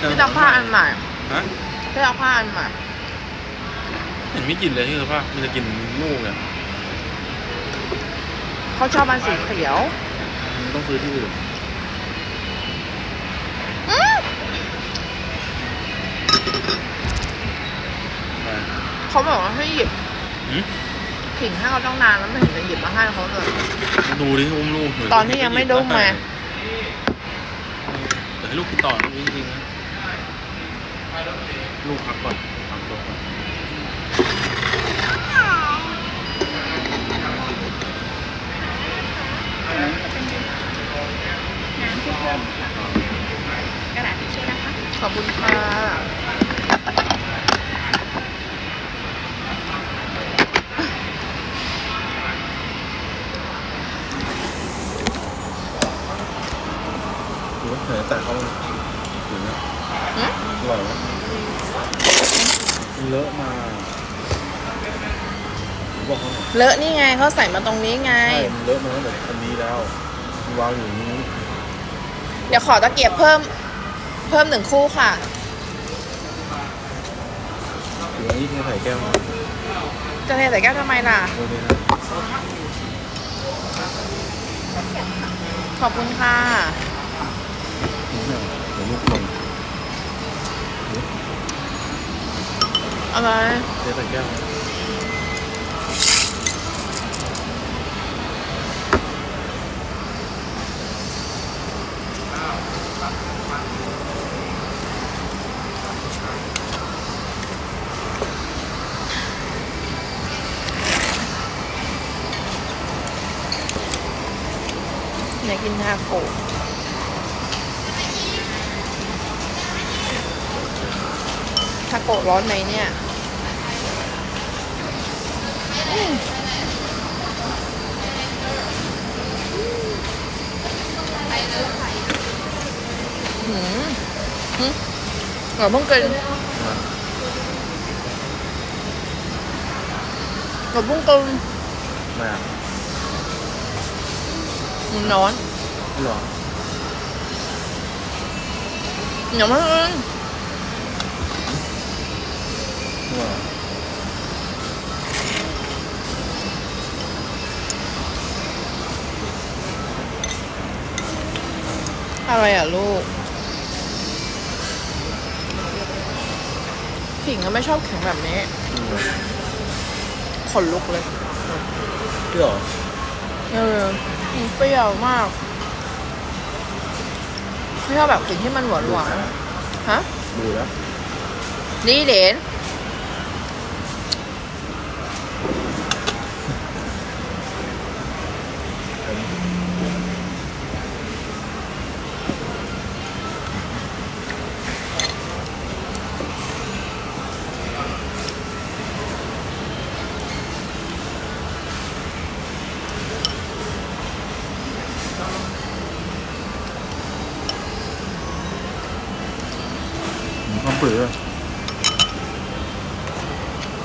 พี่จะผ้าอันใหม่ฮะพี่จะผ้าอันใหม่เห็นไม่กินเลยที่เสื้อผ้ามันจะกินมูกเนี่ยเขาชอบอันสีเขียวมันต้องซื้อที่อื่นอืมมาเขาบอกว่าให้หยิบหืมขิงให้เขาต้องนานแล้วไม่เห็นจะหยิบมาให้เขาเลยมาดูดิอุ้มลูกหตอนที่ยังไม่ดุ้งไงเดี๋ยวให้ลูกกินต่อนะจริงๆนะ ลูกพักก่อนพักตัวก่อนกระดาษทิชชู่นะคะขอบคุณค่ะดูว่าเหนือแต่เขาถึงนะ หืมอร่อยไหมมันเลอะมาผมบอกเขาหน่อยเลอะนี่ไงเขาใส่มาตรงนี้ไง ใช่มันเลอะมาตั้งแต่อันนี้แล้วมันวางอยู่อย่างนี้ เดี๋ยวขอตะเกียบเพิ่ม เพิ่มหนึ่งคู่ค่ะ อยู่อันนี้เทใส่แก้วมาจะเทใส่แก้วทำไมล่ะ ดูดินะขอบคุณค่ะ นี่เนี่ยเดี๋ย อะไรเทใส่แก้วมาอยากกินทาโกะ ทาโกะร้อนไหมเนี่ยอืมหืมหืมเราเพิ่งกินมาเราเพิ่งกินมามันนอนหรออย่ามาเอินหรออะไรอะลูกผิงก็ไม่ชอบแข็งแบบนี้อืมขนลุกเลยเปรี้ยวเหรอเออมันเปรี้ยวมากไม่ชอบแบบกลิ่นที่มันหวานหวานๆฮะ ดูแล้วนี่เด่น ผ